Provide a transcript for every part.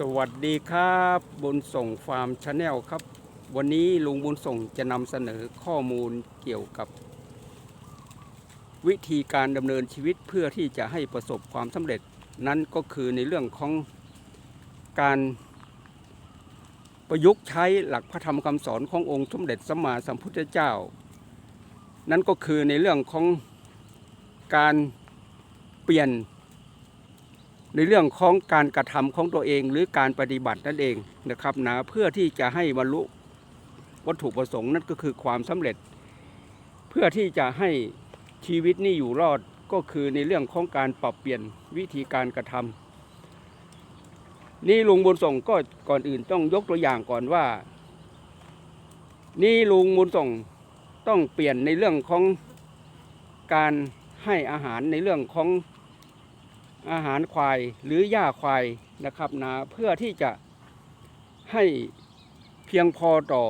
สวัสดีครับบุญส่งฟาร์มชาแนลครับ วันนี้ลุงบุญส่งจะนำเสนอข้อมูลเกี่ยวกับ วิธีการดำเนินชีวิตเพื่อที่จะให้ประสบความสำเร็จนั้นก็คือในเรื่องของการประยุกต์ใช้หลักพระธรรมคำสอนขององค์สมเด็จสัมมาสัมพุทธเจ้า นั่นก็คือในเรื่องของการเปลี่ยน ในเรื่องของการกระทำของตัวเองหรือการปฏิบัตินั่นเองนะครับนะเพื่อที่จะให้บรรลุวัตถุประสงค์นั่นก็คือความสำเร็จ เพื่อที่จะให้ชีวิตนี่อยู่รอดก็คือในเรื่องของการปรับเปลี่ยนวิธีการกระทำนี่ลุงบุญส่งก็ก่อนอื่นต้องยกตัวอย่างก่อนว่า นี่ลุงบุญส่งต้องเปลี่ยนในเรื่องของการให้อาหารในเรื่องของ อาหารควายหรือหญ้าควายนะครับนะเพื่อที่จะให้เพียงพอต่อ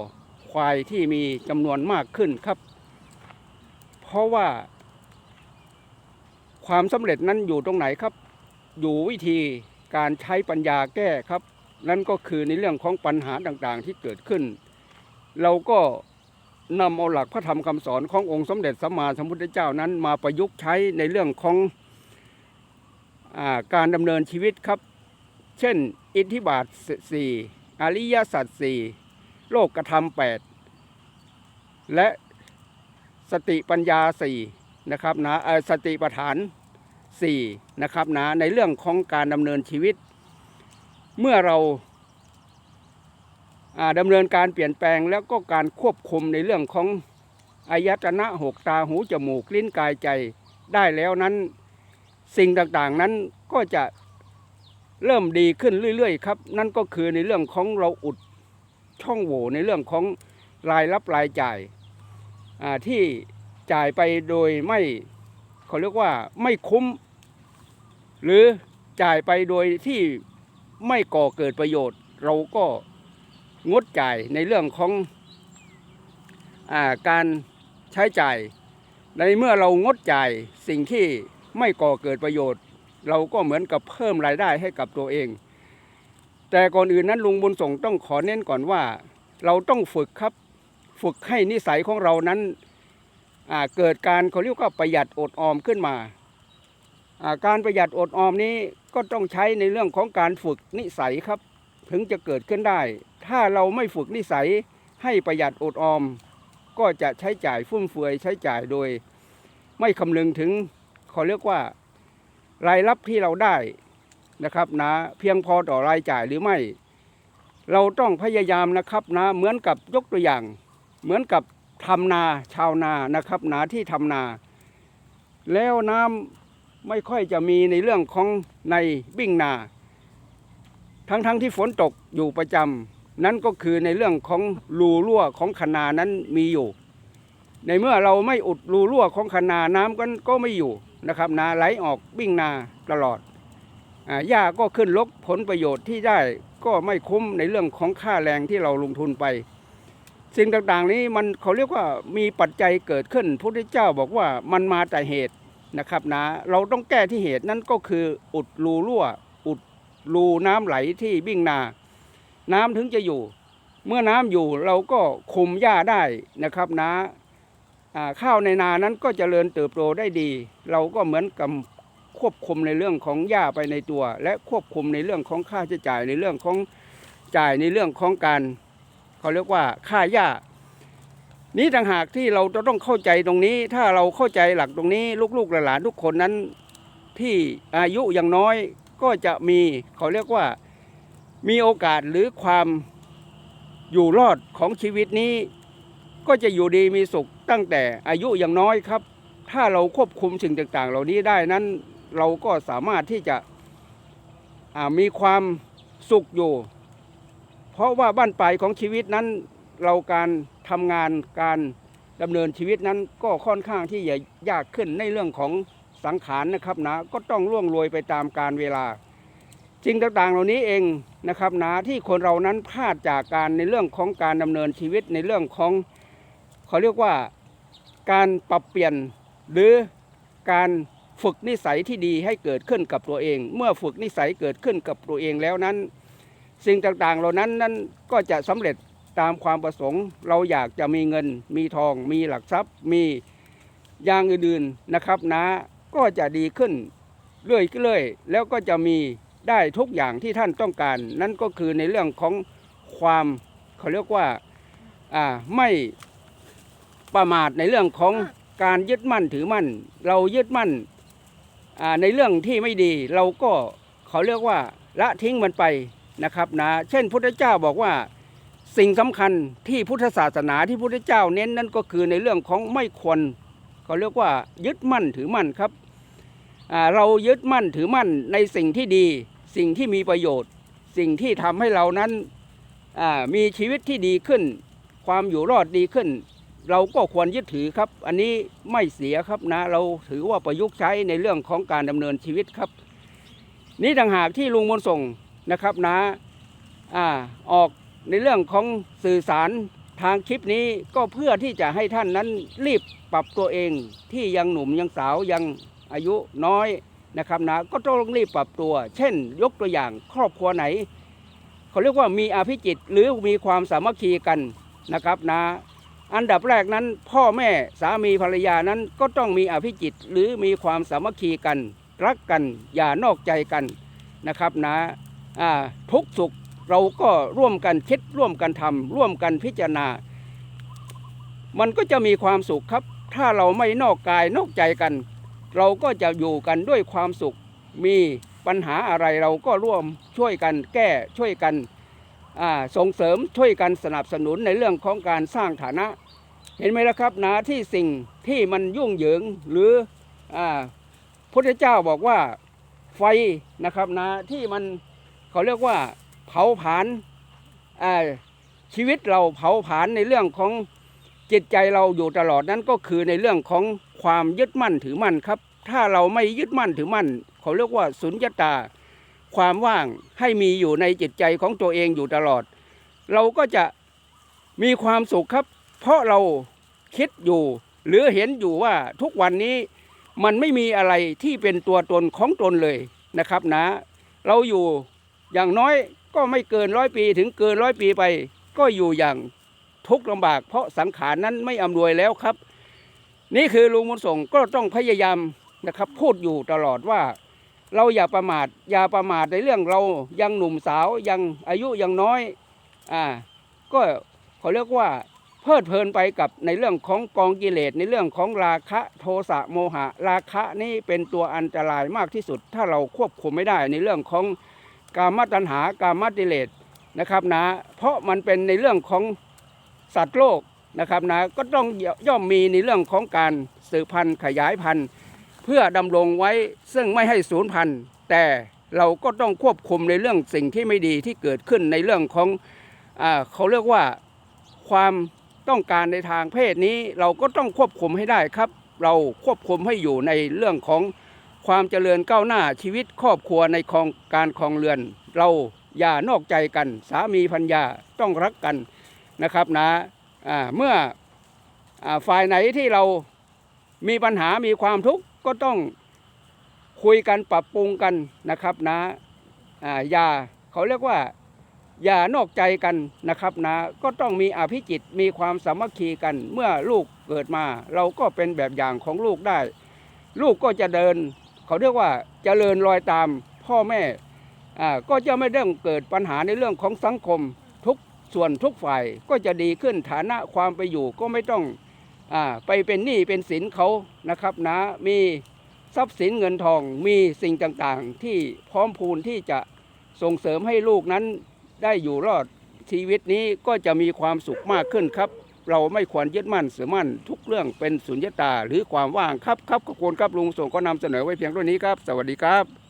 ควายที่มีจำนวนมากขึ้นครับ เพราะว่า ความสำเร็จนั้นอยู่ตรงไหนครับ อยู่วิธีการใช้ปัญญาแก้ครับ นั่นก็คือในเรื่องของปัญหาต่างๆที่เกิดขึ้น เราก็นำเอาหลักพระธรรมคำสอนขององค์สมเด็จสัมมาสัมพุทธเจ้านั้นมาประยุกต์ใช้ในเรื่องของ การดำเนินชีวิตครับ เช่น อิทธิบาทสี่อริยสัจสี่โลกกระทำแปดและสติปัญญาสี่นะครับนะเอ่อสติปัฏฐานสี่นะครับนะในเรื่องของการดำเนินชีวิต เมื่อเราอ่าดำเนินการเปลี่ยนแปลงแล้วก็การควบคุมในเรื่องของอายตนะหกตาหูจมูกลิ้นกายใจได้แล้วนั้น สิ่งต่างๆนั้นก็จะเริ่มดีขึ้นเรื่อยๆครับ นั่นก็คือในเรื่องของเราอุดช่องโหว่ในเรื่องของรายรับรายจ่ายที่จ่ายไปโดยไม่เขาเรียกว่าไม่คุ้ม หรือจ่ายไปโดยที่ไม่ก่อเกิดประโยชน์ เราก็งดจ่ายในเรื่องของอาการใช้จ่าย ในเมื่อเรางดจ่ายสิ่งที่ ไม่ก่อเกิดประโยชน์ เราก็เหมือนกับเพิ่มรายได้ให้กับตัวเอง แต่ก่อนอื่นนั้นลุงบุญส่งต้องขอเน้นก่อนว่า เราต้องฝึกครับฝึกให้นิสัยของเรานั้นเกิดการเขาเรียกว่าประหยัดอดออมขึ้นมา การประหยัดอดออมนี้ก็ต้องใช้ในเรื่องของการฝึกนิสัยครับ ถึงจะเกิดขึ้นได้ ถ้าเราไม่ฝึกนิสัยให้ประหยัดอดออม ก็จะใช้จ่ายฟุ่มเฟือยใช้จ่ายโดย ไม่คำนึงถึง เขาเรียกว่ารายรับที่เราได้นะครับนะเพียงพอต่อรายจ่ายหรือไม่ เราต้องพยายามนะครับนะเหมือนกับยกตัวอย่าง เหมือนกับทำนาชาวนานะครับนาที่ทำนา แล้วน้ำไม่ค่อยจะมีในเรื่องของในบิ่งนา ทั้งๆทที่ฝนตกอยู่ประจำนั่นก็คือในเรื่องของรูรั่วของคนานั้นมีอยู่ ในเมื่อเราไม่อุดรูรั่วของคนาน้ำก็ก็ไม่อยู่ นะครับนาไหลออกบิ่งนาตลอดหญ้าก็ขึ้นลกผลประโยชน์ที่ได้ก็ไม่คุ้มในเรื่องของค่าแรงที่เราลงทุนไป สิ่งต่างๆนี้มันเขาเรียกว่ามีปัจจัยเกิดขึ้นพระพุทธเจ้าบอกว่ามันมาแต่เหตุนะครับนะเราต้องแก้ที่เหตุนั่นก็คืออุดรูรั่ว อุดรูน้ำไหลที่บิ่งนา น้ำถึงจะอยู่ เมื่อน้ำอยู่เราก็คุมหญ้าได้นะครับนะอ่า ข้าวในนานั้นก็เจริญเติบโตได้ดี เราก็เหมือนกับควบคุมในเรื่องของหญ้าไปในตัว และควบคุมในเรื่องของค่าใช้จ่ายในเรื่องของจ่ายในเรื่องของการเขาเรียกว่าค่าหญ้า นี้ต่างหากที่เราจะต้องเข้าใจตรงนี้ ถ้าเราเข้าใจหลักตรงนี้ ลูกๆหลานๆทุกคนนั้นที่อายุยังน้อยก็จะมีเขาเรียกว่ามีโอกาสหรือความอยู่รอดของชีวิตนี้ ก็จะอยู่ดีมีสุขตั้งแต่อายุยังน้อยครับ ถ้าเราควบคุมสิ่งต่างๆ เหล่านี้ได้นั้นเราก็สามารถที่จะมีความสุขอยู่ เพราะว่าบ้านปลายของชีวิตนั้น เราการทำงานการดำเนินชีวิตนั้นก็ค่อนข้างที่จะยากขึ้นในเรื่องของสังขารนะครับนะก็ต้องล่วงโรยไปตามการเวลาสิ่งต่างๆ เหล่านี้เองนะครับนะที่คนเรานั้นพลาดจากการในเรื่องของการดำเนินชีวิตในเรื่องของ เขาเรียกว่าการปรับเปลี่ยนหรือการฝึกนิสัยที่ดีให้เกิดขึ้นกับตัวเอง เมื่อฝึกนิสัยเกิดขึ้นกับตัวเองแล้วนั้น สิ่งต่างๆ เหล่านั้นนั้นก็จะสำเร็จตามความประสงค์ เราอยากจะมีเงิน มีทอง มีหลักทรัพย์ มีอย่างอื่นๆนะครับนะก็จะดีขึ้นเรื่อยๆแล้วก็จะมีได้ทุกอย่างที่ท่านต้องการ นั่นก็คือในเรื่องของความเขาเรียกว่าไม่ ประมาทในเรื่องของการยึดมั่นถือมั่น เรายึดมั่นในเรื่องที่ไม่ดี เราก็เขาเรียกว่าละทิ้งมันไปนะครับนะเช่นพุทธเจ้าบอกว่าสิ่งสำคัญที่พุทธศาสนาที่พุทธเจ้าเน้นนั่นก็คือในเรื่องของไม่ควรเขาเรียกว่ายึดมั่นถือมั่นครับเรายึดมั่นถือมั่นในสิ่งที่ดี สิ่งที่มีประโยชน์ สิ่งที่ทำให้เรานั้นมีชีวิตที่ดีขึ้น ความอยู่รอดดีขึ้น เราก็ควรยึดถือครับ อันนี้ไม่เสียครับนะ เราถือว่าประยุกต์ใช้ในเรื่องของการดำเนินชีวิตครับ นี่ต่างหากที่ลุงมนส่งนะครับนะอ่าออกในเรื่องของสื่อสารทางคลิปนี้ก็เพื่อที่จะให้ท่านนั้นรีบปรับตัวเองที่ยังหนุ่มยังสาวยังอายุน้อยนะครับนะก็ต้องรีบปรับตัว เช่น ยกตัวอย่างครอบครัวไหน เขาเรียกว่ามีอภิจิตหรือมีความสามัคคีกันนะครับนะ อันดับแรกนั้น พ่อแม่สามีภรรยานั้นก็ต้องมีอภิจิตหรือมีความสามัคคีกัน รักกันอย่านอกใจกันนะครับนะทุกสุขเราก็ร่วมกันคิดร่วมกันทำร่วมกันพิจารณา มันก็จะมีความสุขครับ ถ้าเราไม่นอกกายนอกใจกัน เราก็จะอยู่กันด้วยความสุข มีปัญหาอะไรเราก็ร่วมช่วยกันแก้ช่วยกัน ส่งเสริมช่วยกันสนับสนุนในเรื่องของการสร้างฐานะ เห็นไหมล่ะครับนะที่สิ่งที่มันยุ่งเหยิงหรืออพุทธเจ้าบอกว่าไฟนะครับนะที่มันเขาเรียกว่าเผาผลาญชีวิตเราเผาผลาญในเรื่องของจิตใจเราอยู่ตลอดนั้นก็คือในเรื่องของความยึดมั่นถือมั่นครับ ถ้าเราไม่ยึดมั่นถือมั่น เขาเรียกว่าสุญญตา ความว่างให้มีอยู่ในจิตใจของตัวเองอยู่ตลอด เราก็จะมีความสุขครับ เพราะเราคิดอยู่ หรือเห็นอยู่ว่าทุกวันนี้มันไม่มีอะไรที่เป็นตัวตนของตนเลยนะครับนะ เราอยู่อย่างน้อยก็ไม่เกินร้อยปีถึงเกินร้อยปีไป ก็อยู่อย่างทุกข์ลำบาก เพราะสังขารนั้นไม่อำนวยแล้วครับ นี่คือลุงมุนส่งก็ต้องพยายามนะครับ พูดอยู่ตลอดว่า เราอย่าประมาทอย่าประมาทในเรื่องเรายังหนุ่มสาวยังอายุยังน้อยอ่าก็เขาเรียกว่าเพลิดเพลินไปกับในเรื่องของกองกิเลสในเรื่องของราคะโทสะโมหะ ราคะนี่เป็นตัวอันตรายมากที่สุด ถ้าเราควบคุมไม่ได้ในเรื่องของกามตัณหากามกิเลสนะครับนะ เพราะมันเป็นในเรื่องของสัตว์โลกนะครับนะก็ต้องย่อมมีในเรื่องของการสืบพันธุ์ขยายพันธุ์ เพื่อดำรงไว้ซึ่งไม่ให้สูญพันธุ์แต่เราก็ต้องควบคุมในเรื่องสิ่งที่ไม่ดีที่เกิดขึ้นในเรื่องของอเขาเรียกว่าความต้องการในทางเพศนี้เราก็ต้องควบคุมให้ได้ครับ เราควบคุมให้อยู่ในเรื่องของความเจริญก้าวหน้าชีวิตครอบครัวในครองการคองเรือน เราอย่านอกใจกัน สามีพัญญาต้องรักกันนะครับนะอ่าเมื่ออฝ่ายไหนที่เรามีปัญหามีความทุกข์ ก็ต้องคุยกันปรับปรุงกันนะครับนะอ่าอย่าเขาเรียกว่าอย่านอกใจกันนะครับนะก็ต้องมีอภิจิตมีความสามัคคีกัน เมื่อลูกเกิดมา เราก็เป็นแบบอย่างของลูกได้ ลูกก็จะเดิน เขาเรียกว่าจเจริญรอยตามพ่อแม่อ่าก็จะไม่ต้องเกิดปัญหาในเรื่องของสังคมทุกส่วนทุกฝ่ายก็จะดีขึ้นฐานะความไปอยู่ก็ไม่ต้อง ไปเป็นหนี้เป็นสินเขานะครับนะมีทรัพย์สินเงินทองมีสิ่งต่างๆ ที่พร้อมพูนที่จะส่งเสริมให้ลูกนั้นได้อยู่รอดชีวิตนี้ก็จะมีความสุขมากขึ้นครับ เราไม่ควรยึดมั่นเสือมั่น ทุกเรื่องเป็นสุญญตาหรือความว่างครับครับขอบคุณครับลุงส่งก็นำเสนอไว้เพียงเท่านี้ครับ สวัสดีครับ